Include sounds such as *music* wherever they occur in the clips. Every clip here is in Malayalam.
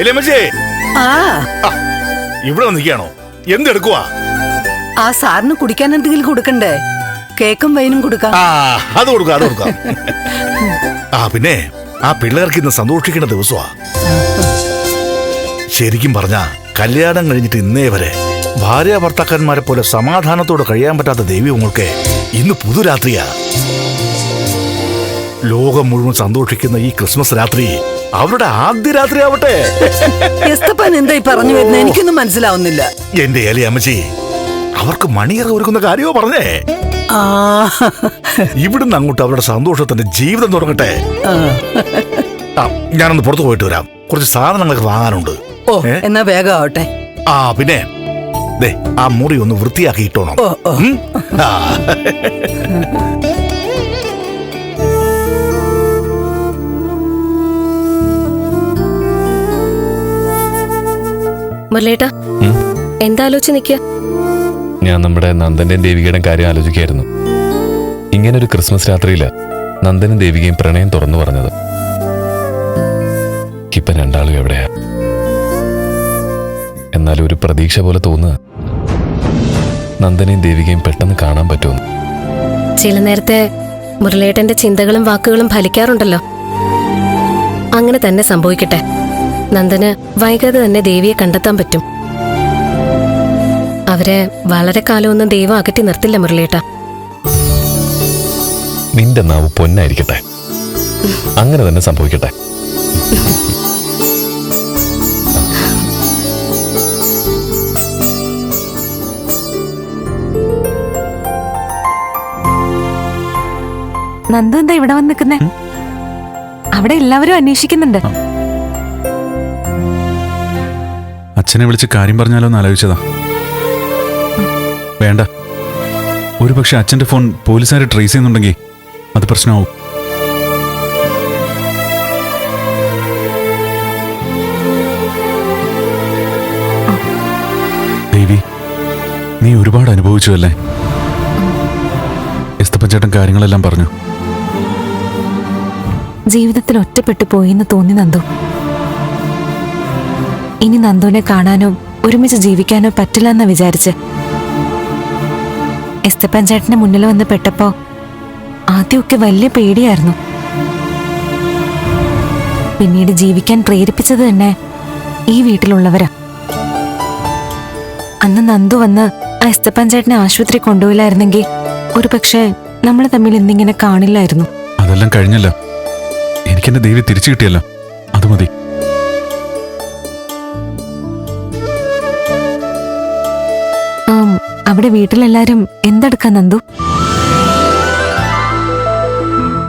എലിയമ്മച്ചേ ആ. ഇവിടെ വന്നിരിക്കുകയാണോ? എന്തെടുക്കുവാ ആ സാറിന് കുടിക്കാൻ എന്തെങ്കിലും കൊടുക്കണ്ടേ? കേക്കും വൈനും കൊടുക്കാം. ആ അത് കൊടുക്കാം അത് കൊടുക്കാം. ആ പിന്നെ ആ പിള്ളേർക്ക് ഇന്ന് സന്തോഷിക്കേണ്ട ദിവസമാ. ശരിക്കും പറഞ്ഞ കല്യാണം കഴിഞ്ഞിട്ട് ഇന്നേ വരെ ഭാര്യ ഭർത്താക്കന്മാരെ പോലെ സമാധാനത്തോടെ കഴിയാൻ പറ്റാത്ത ദൈവങ്ങൾക്ക് ഇന്ന് പുതുരാത്രിയാ. ലോകം മുഴുവൻ സന്തോഷിക്കുന്ന ഈ ക്രിസ്മസ് രാത്രി അവരുടെ ആദ്യ രാത്രി ആവട്ടെ. എസ്തപ്പൻ എന്തായി പറഞ്ഞു വരുന്നത്? എനിക്കൊന്നും മനസ്സിലാവുന്നില്ല. എന്റെ ഏലി അമ്മച്ചി അവർക്ക് മണിയറ ഒരുക്കുന്ന കാര്യമോ പറഞ്ഞേ? ആ. ഇവിടുന്ന് അങ്ങോട്ട് അവരുടെ സന്തോഷത്തിന്റെ ജീവിതം തുടങ്ങട്ടെ. ആ. ആ ഞാനൊന്ന് പുറത്തു പോയിട്ട് വരാം. കുറച്ച് സാധനങ്ങളൊക്കെ വാങ്ങാനുണ്ട്. ഓ ഏ? എന്നാ വേഗം ആവട്ടെ. ആ പിന്നെ ദേ ആ മുറി ഒന്ന് വൃത്തിയാക്കി ഇട്ടോണം. ഓ ഓ. ഉം? ആ. മുരളേട്ടാ. എന്താലോചിച്ച് നിൽക്കുക? ഞാൻ നമ്മുടെ നന്ദന്റെയും ദേവികയുടെ കാര്യം ആലോചിക്കായിരുന്നു ഇങ്ങനെ ഒരു ക്രിസ്മസ് രാത്രിയിൽ നന്ദനും ദേവികയും പ്രണയം തുറന്നു പറഞ്ഞത്. ഇപ്പൊ രണ്ടാളും എവിടെയാ? എന്നാലും ഒരു പ്രതീക്ഷ പോലെ തോന്നുക നന്ദനെയും ദേവികയും പെട്ടെന്ന് കാണാൻ പറ്റുമെന്ന്. ചില നേരത്തെ മുരളേട്ടന്റെ ചിന്തകളും വാക്കുകളും ഫലിക്കാറുണ്ടല്ലോ. അങ്ങനെ തന്നെ സംഭവിക്കട്ടെ. നന്ദന് വൈകാതെ തന്നെ ദേവിയെ കണ്ടെത്താൻ പറ്റും. അവരെ വളരെ കാലമൊന്നും ദൈവം അകറ്റി നിർത്തില്ല മുരളിയേട്ട. നിന്റെ നാവ് പൊന്നായിരിക്കട്ടെ. അങ്ങനെ തന്നെ സംഭവിക്കട്ടെ. നന്ദു എന്താ ഇവിടെ വന്ന് നിൽക്കുന്നേ? അവിടെ എല്ലാവരും അന്വേഷിക്കുന്നുണ്ട്. അച്ഛനെ വിളിച്ച് കാര്യം പറഞ്ഞാലോ എന്ന് ആലോചിച്ചതാ. വേണ്ട. ഒരുപക്ഷെ അച്ഛന്റെ ഫോൺ പോലീസുകാർ ട്രേസ് ചെയ്യുന്നുണ്ടെങ്കിൽ അത് പ്രശ്നമാവും. ദേവി നീ ഒരുപാട് അനുഭവിച്ചു അല്ലേ എസ്തപ്പച്ചേട്ടൻ കാര്യങ്ങളെല്ലാം പറഞ്ഞു. ജീവിതത്തിൽ ഒറ്റപ്പെട്ടു പോയി എന്ന് തോന്നി നന്ദു. ഇനി നന്ദുവിനെ കാണാനോ ഒരുമിച്ച് ജീവിക്കാനോ പറ്റില്ല എന്ന് വിചാരിച്ച്. എസ്തപ്പൻ ചേട്ടന്റെ മുന്നിൽ വന്ന് പെട്ടപ്പോ ആദ്യമൊക്കെ വലിയ പേടിയായിരുന്നു. പിന്നീട് ജീവിക്കാൻ പ്രേരിപ്പിച്ചത് തന്നെ ഈ വീട്ടിലുള്ളവരാ. അന്ന് നന്ദു വന്ന് ആ എസ്തപ്പൻ ചേട്ടനെ ആശുപത്രി കൊണ്ടുപോയില്ലായിരുന്നെങ്കിൽ ഒരു പക്ഷേ നമ്മൾ തമ്മിൽ എന്തിങ്ങനെ കാണില്ലായിരുന്നു. അതെല്ലാം കഴിഞ്ഞല്ലോ. എനിക്കെന്റെ ദേവി തിരിച്ചു കിട്ടിയല്ലോ. അവിടെ വീട്ടിലെല്ലാരും എന്തെടുക്കാൻ നന്ദു?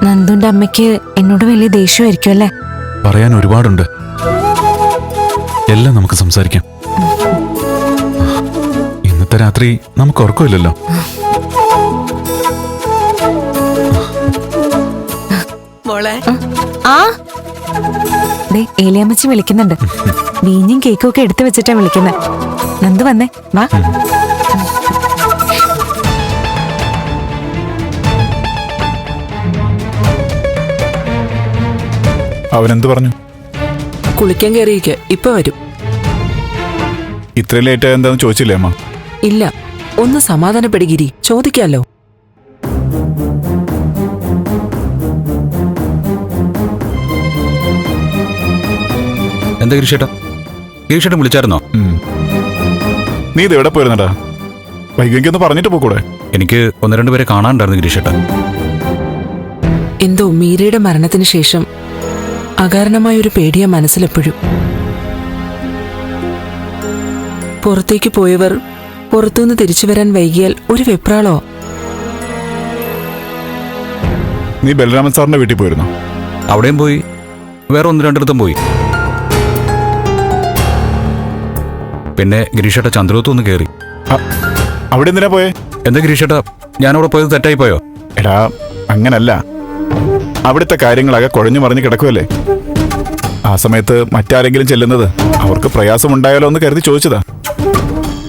നന്ദുന്റെ അമ്മയ്ക്ക് എന്നോട് വലിയ ദേഷ്യമായിരിക്കും അല്ലേ? പറയാൻ ഒരുപാടുണ്ട്. എല്ലാം നമുക്ക് സംസാരിക്കാം. ഇന്നത്തെ രാത്രി നമുക്ക് ഉറക്കമില്ലല്ലോ. മോളെ. ആ. ദേ ഏലിയമ്മച്ചി വിളിക്കുന്നുണ്ട്. *laughs* വീഞ്ഞും കേക്കും ഒക്കെ എടുത്തു വെച്ചിട്ടാ വിളിക്കുന്നത് നന്ദു വന്നേ വാ. അവനെന്ത് പറഞ്ഞു? കുളിക്കാൻ കയറിയിരിക്ക ഇപ്പൊ വരും. ഇത്ര ലേറ്റ് എന്താന്ന് ചോദിച്ചില്ലേ അമ്മ? ഇല്ല. ഒന്ന് സമാധാനപ്പെടുകിരി. ചോദിക്കാലോ. എന്താ ഗിരീഷേട്ടാ? ഗിരിഷേട്ടൻ വിളിച്ചായിരുന്നോ? നീ ഇത് എവിടെ പോയിരുന്നടാ? വൈകിക്ക് ഒന്ന് പറഞ്ഞിട്ട് പോക്കൂടെ എനിക്ക് ഒന്ന് രണ്ടുപേരെ കാണാനുണ്ടായിരുന്നു ഗിരീഷേട്ടാ. എന്തോ മീരയുടെ മരണത്തിന് ശേഷം അകാരണമായ ഒരു പേടിയ മനസ്സിലെപ്പോഴും. പുറത്തേക്ക് പോയവർ പുറത്തുനിന്ന് തിരിച്ചു വരാൻ വൈകിയാൽ ഒരു വെപ്രാളോ? നീ ബലരാമൻ സാറിന്റെ വീട്ടിൽ പോയിരുന്നു? അവിടെയും പോയി. വേറെ ഒന്ന് രണ്ടിടത്തും പോയി. പിന്നെ ഗിരീഷേട്ട ചന്ദ്രവത്തും ഒന്ന് കേറി. അവിടെ എന്തിനാ പോയേ? എന്താ ഗിരീഷേട്ട ഞാനവിടെ പോയത് തെറ്റായി പോയോ? എടാ അങ്ങനല്ല. അവിടുത്തെ കാര്യങ്ങളൊക്കെ കുഴഞ്ഞു മറിഞ്ഞ് കിടക്കുമല്ലേ ആ സമയത്ത് മറ്റാരെങ്കിലും ചെല്ലുന്നത് അവർക്ക് പ്രയാസമുണ്ടായാലോ എന്ന് കരുതി ചോദിച്ചതാ.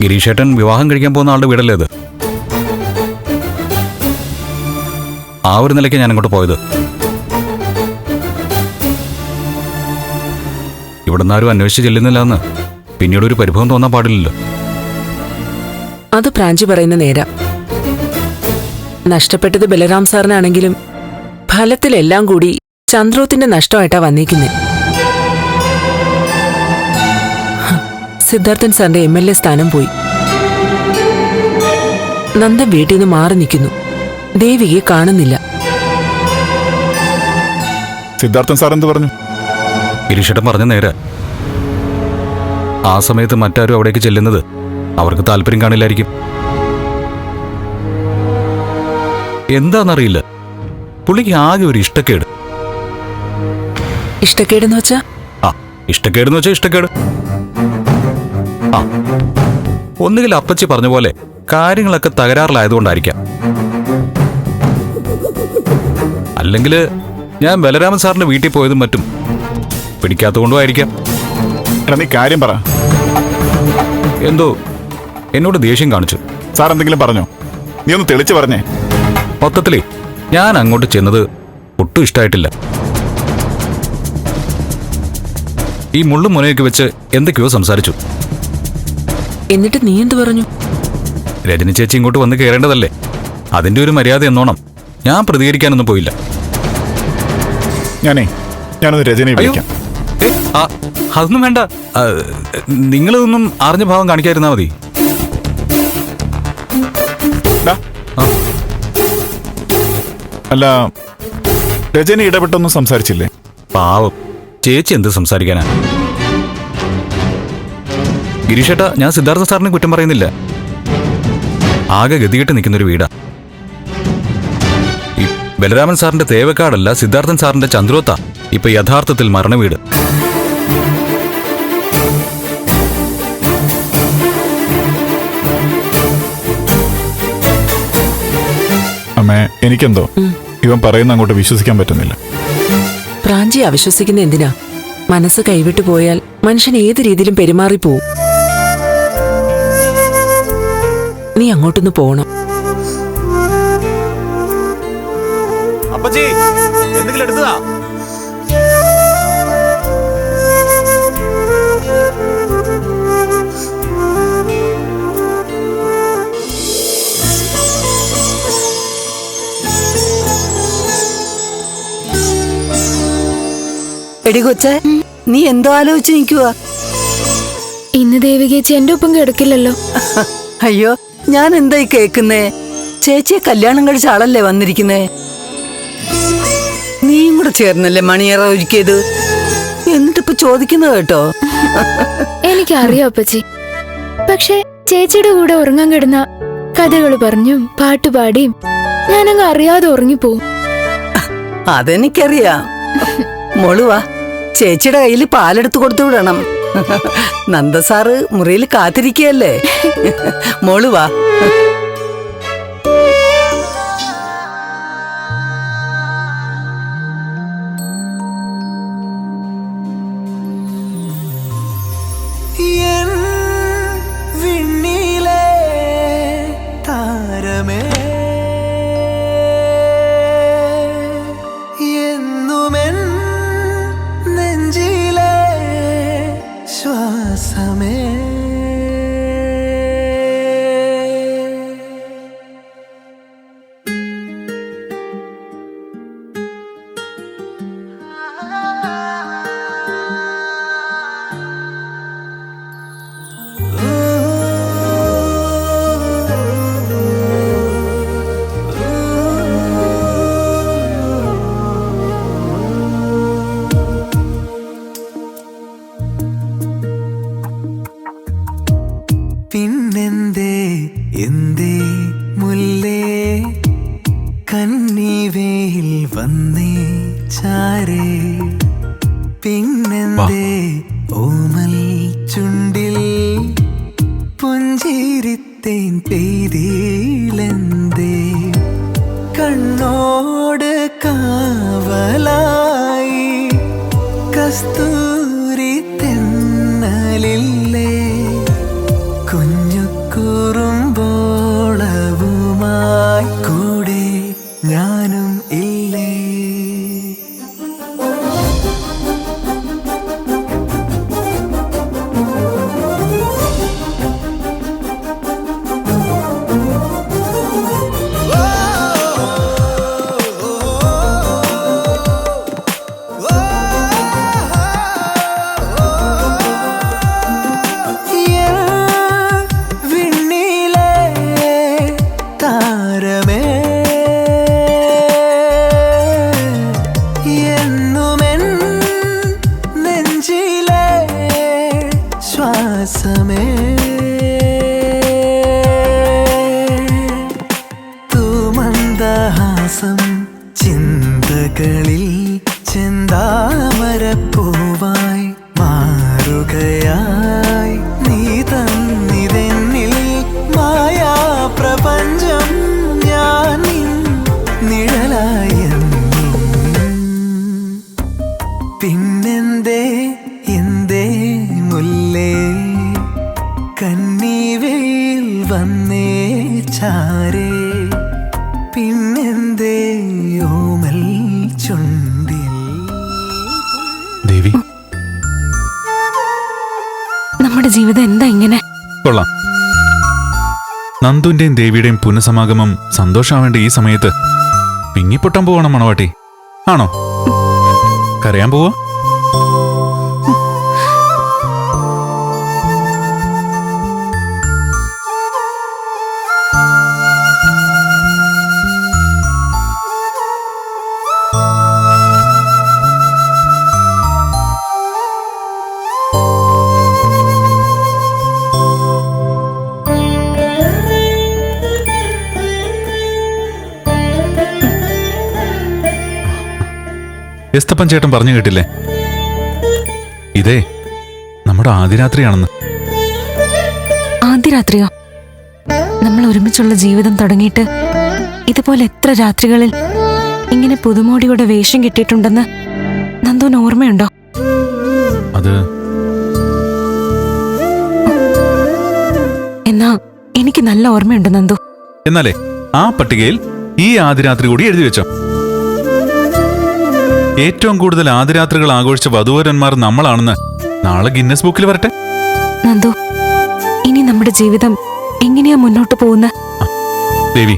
ഗിരീഷേട്ടൻ വിവാഹം കഴിക്കാൻ പോകുന്ന ആളുടെ വീടല്ലേ അത് ആ ഒരു നിലയ്ക്ക് ഞാൻ അങ്ങോട്ട് പോയത്. ഇവിടുന്ന് ആരും അന്വേഷിച്ച് ചെല്ലുന്നില്ല എന്ന് പിന്നീട് ഒരു പരിഭവം തോന്നാൻ പാടില്ലല്ലോ. അത് പ്രാഞ്ചി പറയുന്ന നേരം. നഷ്ടപ്പെട്ടത് ബലറാം സാറിനാണെങ്കിലും ഫലത്തിലെല്ലാം കൂടി ചന്ദ്രോത്തിന്റെ നഷ്ടമായിട്ടാ വന്നേക്കുന്നത് സിദ്ധാർത്ഥൻ സാറിന്റെ എം എൽ എ സ്ഥാനം പോയി. നന്ദൻ വീട്ടിൽ നിന്ന് മാറി നിൽക്കുന്നു. ദേവികയെ കാണുന്നില്ല. സിദ്ധാർത്ഥൻ സാർ എന്ത് പറഞ്ഞു? ഗിരീഷേട്ടൻ പറഞ്ഞ നേരെ. ആ സമയത്ത് മറ്റാരും അവിടേക്ക് ചെല്ലുന്നത് അവർക്ക് താല്പര്യം കാണില്ലായിരിക്കും. എന്താണെന്നറിയില്ല പുള്ളിക്ക് ആകെ ഒരു ഇഷ്ടക്കേട്. ഇഷ്ടക്കേടെന്ന് വെച്ചാ? ആ ഇഷ്ടക്കേടെന്ന് വെച്ചാ ഇഷ്ടക്കേട്. ആ ഒന്നുകിൽ അപ്പച്ചി പറഞ്ഞ പോലെ കാര്യങ്ങളൊക്കെ തകരാറിലായതുകൊണ്ടായിരിക്കാം. അല്ലെങ്കിൽ ഞാൻ ബലരാമൻ സാറിന്റെ വീട്ടിൽ പോയതും മറ്റും പിടിക്കാത്തതുകൊണ്ടും ആയിരിക്കാം. എടാ നീ കാര്യം പറ. എന്തോ? എന്നോട് ദേഷ്യം കാണിച്ചു. സാർ എന്തെങ്കിലും പറഞ്ഞോ? നീ ഒന്ന് തെളിച്ചു പറഞ്ഞേ. മൊത്തത്തിലേ ഞാൻ അങ്ങോട്ട് ചെന്നത് ഒട്ടും ഇഷ്ടമായിട്ടില്ല ഈ മുള്ളും മുനയൊക്കെ വെച്ച് എന്തൊക്കെയോ സംസാരിച്ചു. എന്നിട്ട് നീ എന്ത് പറഞ്ഞു? രജനി ചേച്ചി ഇങ്ങോട്ട് വന്ന് കയറേണ്ടതല്ലേ അതിന്റെ ഒരു മര്യാദ എന്നോണം. ഞാൻ പ്രതികരിക്കാനൊന്നും പോയില്ല. ഞാനേ ഞാനൊന്ന് രജനെ വിളിക്കാം. അതൊന്നും വേണ്ട. നിങ്ങളിതൊന്നും അറിഞ്ഞ ഭാവം കാണിക്കാതിരുന്നാ മതി. അല്ല രജനി ഇടപെട്ടൊന്നും സംസാരിച്ചില്ലേ? പാവം. ചേച്ചി എന്ത് സംസാരിക്കാനാ? ഗിരീഷേട്ടാ ഞാൻ സിദ്ധാർത്ഥ സാറിനെ കുറ്റം പറയുന്നില്ല. ആകെ ഗതികെട്ട് നിൽക്കുന്ന ഒരു വീടാ ബലരാമൻ സാറിന്റെ തേവക്കാടല്ല സിദ്ധാർത്ഥൻ സാറിന്റെ ചന്ദ്രോത്ത. ഇപ്പൊ യഥാർത്ഥത്തിൽ മരണവീട്. അമ്മേ എനിക്കെന്തോ? ഇവൻ പറയുന്ന അങ്ങോട്ട് വിശ്വസിക്കാൻ പറ്റുന്നില്ല. പ്രാഞ്ചി അവിശ്വസിക്കുന്ന എന്തിനാ? മനസ്സ് കൈവിട്ടു പോയാൽ മനുഷ്യൻ ഏത് രീതിയിലും പെരുമാറിപ്പോവും. നീ അങ്ങോട്ടൊന്ന് പോകണം അപ്പച്ചി എന്തെങ്കിലും എടുത്തതാ? എടി കൊച്ചെ നീ എന്തോ ആലോചിച്ച് നിൽക്കുക ഇന്ന് ദേവികേച്ചി എന്റെ ഒപ്പം കിടക്കില്ലല്ലോ. അയ്യോ ഞാൻ എന്തായി കേക്കുന്നേ? ചേച്ചിയെ കല്യാണം കഴിച്ച ആളല്ലേ വന്നിരിക്കുന്നേ? നീയും കൂടെ ചേർന്നല്ലേ മണിയറ ഒരുക്കിയത്? എന്നിട്ടിപ്പോ ചോദിക്കുന്നത് കേട്ടോ? എനിക്കറിയാം അപ്പച്ചി. പക്ഷെ ചേച്ചിയുടെ കൂടെ ഉറങ്ങാൻ കിടന്ന കഥകൾ പറഞ്ഞും പാട്ടുപാടിയും ഞാനങ്ങ് അറിയാതെ ഉറങ്ങിപ്പോവും. അതെനിക്കറിയാം. മോളുവാ ചേച്ചിയുടെ കയ്യിൽ പാലെടുത്ത് കൊടുത്തു വിടണം. നന്ദസാറ് മുറിയിൽ കാത്തിരിക്കുകയല്ലേ? മോളുവാ വിണ്ണിലെ പുഞ്ചിരിത്തേൻ പെയ്തിലെന്തേ കണ്ണോട് കാവലായി കസ്തൂരി പിന്നെന്തേ? എന്തേ മുല്ലേ? കന്നീവയിൽ വന്നേ ചാരേ? പിന്നെന്തേ ഓമൽ ചുണ്ടിൽ? ദേവി. നമ്മുടെ ജീവിതം എന്താ ഇങ്ങനെ? കൊള്ളാം. നന്ദുവിന്റെയും ദേവിയുടെയും പുനഃസമാഗമം സന്തോഷാവേണ്ട ഈ സമയത്ത്. പിങ്ങിപ്പൊട്ടാൻ പോവണം മണവാട്ടി. ആണോ? കരയാൻ പോവാ? എസ്തപ്പൻ ചേട്ടൻ പറഞ്ഞു കേട്ടില്ലേ? ഇതേ നമ്മുടെ ആദ്യരാത്രിയാണെന്ന് ആദ്യ രാത്രിയോ നമ്മൾ ഒരുമിച്ചുള്ള ജീവിതം തുടങ്ങിയിട്ട് ഇതുപോലെ എത്ര രാത്രികളിൽ ഇങ്ങനെ പുതുമോടിയുടെ വേഷം കിട്ടിയിട്ടുണ്ടെന്ന് നന്ദുവിന് ഓർമ്മയുണ്ടോ? അത് എന്നാ എനിക്ക് നല്ല ഓർമ്മയുണ്ട് നന്ദു. എന്നാലേ ആ പട്ടികയിൽ ഈ ആദിരാത്രി കൂടി എഴുതി വെച്ചോ. ഏറ്റവും കൂടുതൽ ആദിരാത്രികൾ ആഘോഷിച്ച വധുവരന്മാർ നമ്മളാണെന്ന് നാളെ ഗിന്നസ് ബുക്കിൽ വരട്ടെ. നന്ദു ഇനി നമ്മുടെ ജീവിതം എങ്ങനെയാ മുന്നോട്ട് പോകുന്ന? ദേവി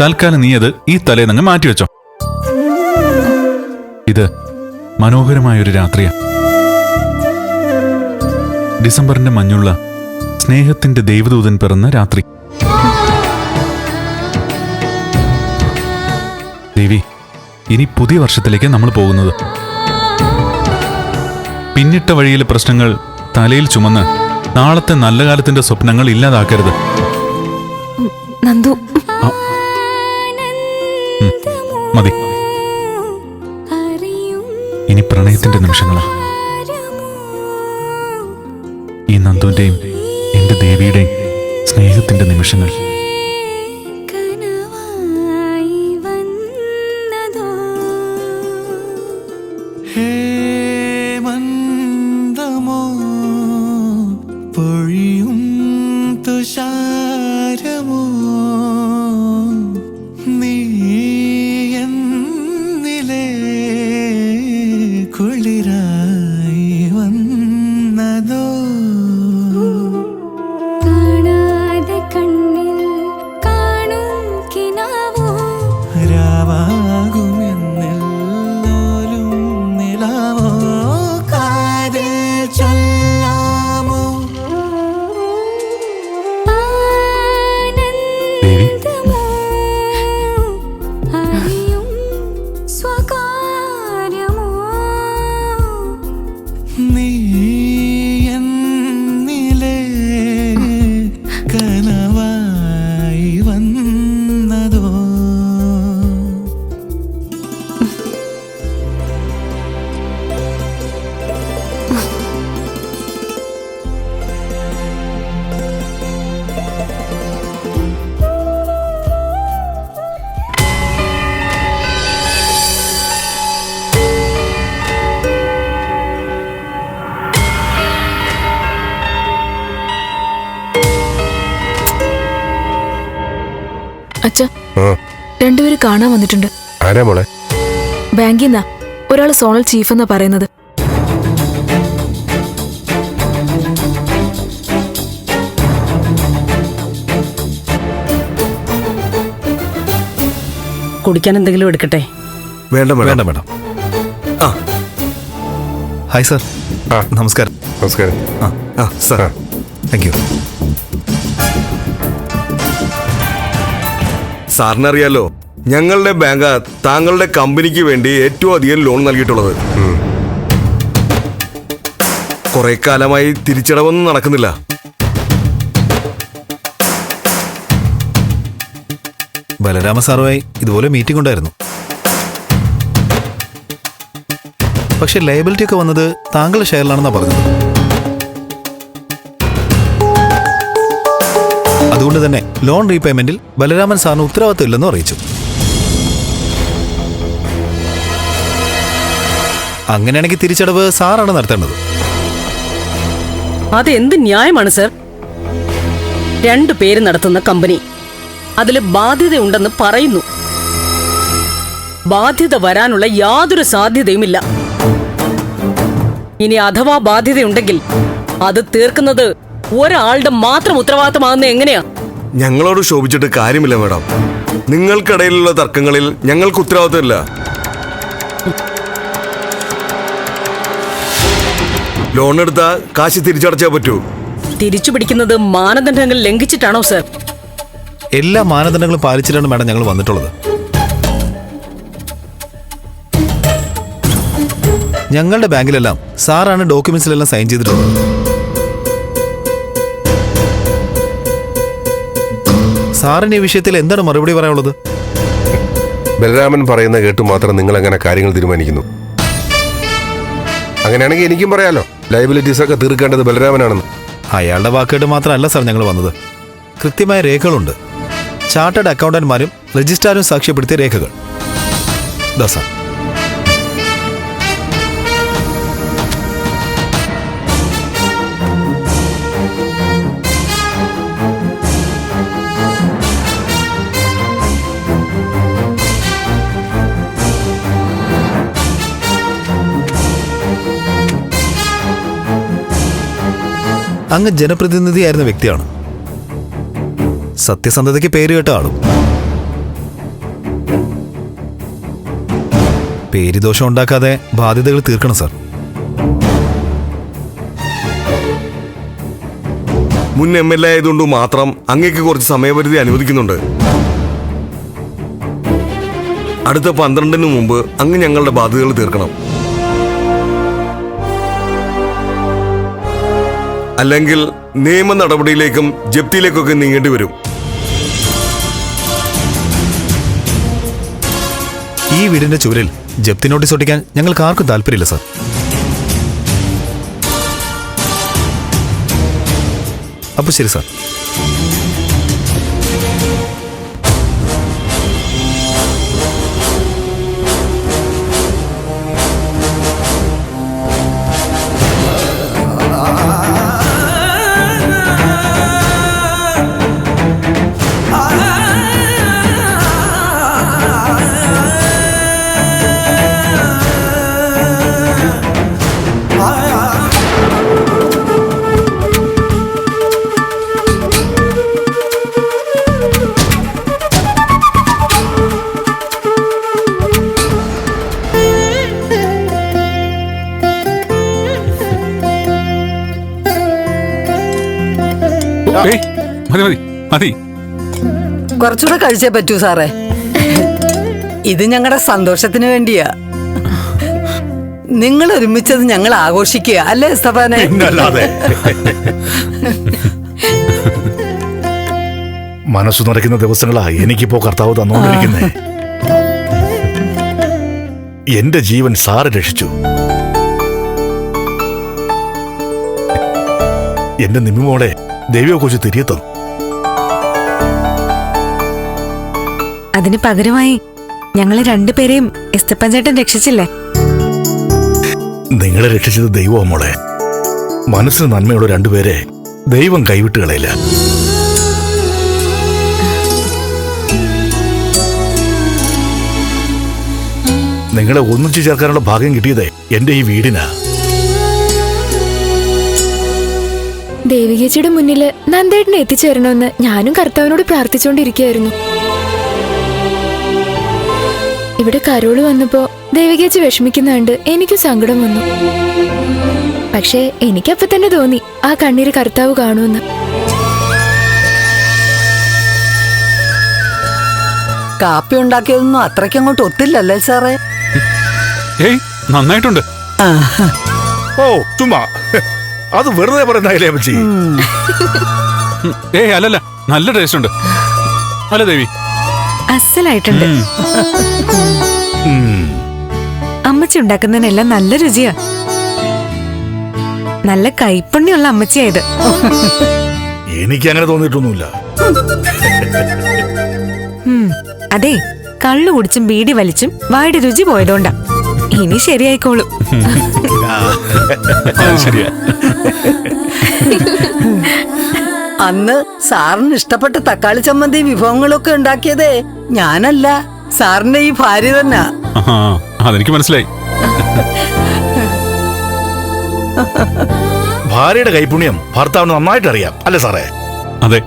തൽക്കാലം നീ അത് ഈ തലേന്നങ്ങ് മാറ്റിവെച്ചോ. ഇത് മനോഹരമായ ഒരു രാത്രിയാ. ഡിസംബറിന്റെ മഞ്ഞുള്ള സ്നേഹത്തിന്റെ ദൈവദൂതൻ പിറന്ന രാത്രി. ഇനി പുതിയ വർഷത്തിലേക്ക് നമ്മൾ പോകുന്നത്. പിന്നിട്ട വഴിയിലെ പ്രശ്നങ്ങൾ തലയിൽ ചുമന്ന് നാളത്തെ നല്ല കാലത്തിന്റെ സ്വപ്നങ്ങൾ ഇല്ലാതാക്കരുത്. നന്ദു. മതി. ഇനി പ്രണയത്തിന്റെ നിമിഷങ്ങളാ. ഈ നന്ദുവിന്റെയും എന്റെ ദേവിയുടെയും സ്നേഹത്തിന്റെ നിമിഷങ്ങൾ. രണ്ടുപേര് കാണാൻ വന്നിട്ടുണ്ട്. ആരാ മോളെ? ബാങ്കിൽ നിന്നാ. ഒരാൾ സോണൽ ചീഫ് എന്നാ പറയുന്നത്. കുടിക്കാൻ എന്തെങ്കിലും എടുക്കട്ടെ? വേണ്ട വേണ്ട മേഡം. ആ. Hi sir. ആ. നമസ്കാരം. നമസ്കാരം. ആ ആ സാർ. താങ്ക് യു സാറിനറിയാലോ ഞങ്ങളുടെ ബാങ്ക് താങ്കളുടെ കമ്പനിക്ക് വേണ്ടി ഏറ്റവും അധികം ലോൺ നൽകിയിട്ടുള്ളത്. കുറെ കാലമായി തിരിച്ചടവൊന്നും നടക്കുന്നില്ല. ബലരാമ സാറുമായി ഇതുപോലെ മീറ്റിംഗ് ഉണ്ടായിരുന്നു. പക്ഷെ ലയബിലിറ്റി ഒക്കെ വന്നത് താങ്കളുടെ ഷെയറിലാണെന്നാ പറഞ്ഞത്. അതുകൊണ്ട് തന്നെ ലോൺ റീപേയ്മെന്റിൽ ബലരാമൻ സാറിന് ഉത്തരവാദിത്വം ഇല്ലെന്നും അറിയിച്ചു. അങ്ങനെയാണെങ്കിൽ തിരിച്ചടവ് സാറാണ് നടത്തേണ്ടത്. അത് എന്ത് ന്യായമാണ് സർ? രണ്ടു പേര് നടത്തുന്ന കമ്പനി അതിൽ ബാധ്യതയുണ്ടെന്ന് പറയുന്നു. ബാധ്യത വരാനുള്ള യാതൊരു സാധ്യതയുമില്ല. ഇനി അഥവാ ബാധ്യതയുണ്ടെങ്കിൽ അത് തീർക്കുന്നത് ഒരാളുടെ മാത്രം ഉത്തരവാദിത്തമാകുന്ന എങ്ങനെയാ? ഞങ്ങളോട് ശോഭിച്ചിട്ട് കാര്യമില്ല മാഡം. നിങ്ങൾക്കിടയിലുള്ള തർക്കങ്ങളിൽ ഞങ്ങൾക്ക് ഉത്തരവാദിത്തമില്ല. ലോൺ എടുത്താ കാശ് തിരിച്ചടച്ചാ പറ്റൂ. തിരിച്ചു പിടിക്കുന്നത് മാനദണ്ഡങ്ങൾ ലംഘിച്ചിട്ടാണോ സർ? എല്ലാ മാനദണ്ഡങ്ങളും പാലിച്ചിട്ടാണ് മാഡം ഞങ്ങൾ വന്നിട്ടുള്ളത്. ഞങ്ങളുടെ ബാങ്കിലെല്ലാം സാറാണ് ഡോക്യുമെന്റ്സിലെല്ലാം സൈൻ ചെയ്തിട്ടുള്ളത്. സാറിന് ഈ വിഷയത്തിൽ എന്താണ് മറുപടി പറയാനുള്ളത്? ബലരാമൻ പറയുന്ന കേട്ട് മാത്രം നിങ്ങൾ അങ്ങനെ കാര്യങ്ങൾ തീരുമാനിക്കുന്നു. അങ്ങനെയാണെങ്കിൽ എനിക്കും പറയാലോ ലൈബിലിറ്റീസ് ഒക്കെ തീർക്കേണ്ടത് ബലരാമനാണെന്ന്. അയാളുടെ വാക്കേട്ട് മാത്രമല്ല സാർ ഞങ്ങൾ വന്നത്. കൃത്യമായ രേഖകളുണ്ട്. ചാർട്ടേഡ് അക്കൗണ്ടന്റ്മാരും രജിസ്ട്രാരും സാക്ഷ്യപ്പെടുത്തിയ രേഖകൾ. ദാ അങ്ങ് ജനപ്രതിനിധിയായിരുന്ന വ്യക്തിയാണ്. സത്യസന്ധതയ്ക്ക് പേര് കേട്ട ആളും. പേരുദോഷം ഉണ്ടാക്കാതെ ബാധ്യതകൾ തീർക്കണം സാർ. മുൻ എം എൽ എ ആയതുകൊണ്ട് മാത്രം അങ്ങേക്ക് കുറച്ച് സമയപരിധി അനുവദിക്കുന്നുണ്ട്. അടുത്ത പന്ത്രണ്ടിന് മുമ്പ് അങ്ങ് ഞങ്ങളുടെ ബാധ്യതകൾ തീർക്കണം. അല്ലെങ്കിൽ നിയമ നടപടിയിലേക്കും ജപ്തിയിലേക്കൊക്കെ നീങ്ങേണ്ടി വരും. ഈ വീടിന്റെ ചുവരിൽ ജപ്തി നോട്ടീസ് ഒട്ടിക്കാൻ ഞങ്ങൾക്ക് ആർക്കും താല്പര്യമില്ല സാർ. അപ്പൊ ശരി സാർ. മതി. കുറച്ചുകൂടെ കഴിച്ചേ പറ്റൂ സാറേ. ഇത് ഞങ്ങളുടെ സന്തോഷത്തിന് വേണ്ടിയാ. നിങ്ങൾ ഒരുമിച്ചത് ഞങ്ങൾ ആഘോഷിക്കുക അല്ലേ സ്തഫാനെ മനസ്സു നിറയ്ക്കുന്ന ദിവസങ്ങളാ എനിക്കിപ്പോ കർത്താവ് തന്നുകൊണ്ടിരിക്കുന്നേ. എന്റെ ജീവൻ സാറ് രക്ഷിച്ചു. എന്റെ നിമിമോളെ ദേവിയെ കുറിച്ച് തിരികെ തന്നു. അതിന് പകരമായി ഞങ്ങളെ രണ്ടുപേരെയും എസ്തപ്പഞ്ചേട്ടൻ രക്ഷിച്ചില്ലേ? നിങ്ങളെ രക്ഷിച്ചത് ദൈവം മോളെ. മനസ്സിന് നന്മയുള്ള രണ്ടുപേരെ ദൈവം കൈവിട്ട് കളയില്ല. നിങ്ങളെ ഒന്നിച്ചു ചേർക്കാനുള്ള ഭാഗ്യം കിട്ടിയതേ എന്റെ ഈ വീടിനാ. ദേവികേച്ചിയുടെ മുന്നിൽ നന്ദേട്ടനെ എത്തിച്ചേരണമെന്ന് ഞാനും കർത്താവിനോട് പ്രാർത്ഥിച്ചുകൊണ്ടിരിക്കുകയായിരുന്നു. ഇവിടെ കരോൾ വന്നപ്പോ ദേവികേച്ചി വിഷമിക്കുന്നുണ്ട്. എനിക്ക് സങ്കടം വന്നു. പക്ഷേ എനിക്കപ്പൊ തന്നെ തോന്നി ആ കണ്ണീര് കർത്താവ് കാണുമെന്ന്. കാപ്പി ഉണ്ടാക്കിയതൊന്നും അത്രയ്ക്കങ്ങോട്ട് ഒത്തില്ലല്ലേ സാറേ? ഏയ് നന്നായിട്ടുണ്ട്. ഓ ചുമ്മാ. അത് വെറുതെ അമ്മച്ചി? ഏയ് അല്ലല്ല നല്ല ടേസ്റ്റ് ഉണ്ട്. അല്ല ദേവി അസലായിട്ടുണ്ട്. അമ്മച്ചി ഉണ്ടാക്കുന്നതിനെല്ലാം നല്ല രുചിയാ. നല്ല കൈപ്പുണ്യുള്ള അമ്മച്ചിയായത് എനിക്ക് അങ്ങനെ തോന്നിയിട്ടൊന്നുമില്ല. അതെ കള്ളു കുടിച്ചും ബീഡി വലിച്ചും വായുടെ രുചി പോയതുകൊണ്ടാ. ഇനി ശരിയായിക്കോളൂ. ശരിയാ. അന്ന് സാറിന് ഇഷ്ടപ്പെട്ട തക്കാളി ചമ്മന്തി വിഭവങ്ങളൊക്കെ ഉണ്ടാക്കിയതേ ഞാനല്ല. സാറിന്റെ ഈ ഭാര്യ തന്നെ. അതെനിക്ക് മനസ്സിലായി. ഭാര്യയുടെ കൈപുണ്യം ഭർത്താവിന് നന്നായിട്ട് അറിയാം അല്ലേ സാറേ? അതെ.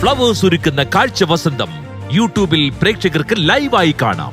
ഫ്ലവേഴ്സ് ഒരുക്കുന്ന കാഴ്ച വസന്തം യൂട്യൂബിൽ പ്രേക്ഷകർക്ക് ലൈവായി കാണാം.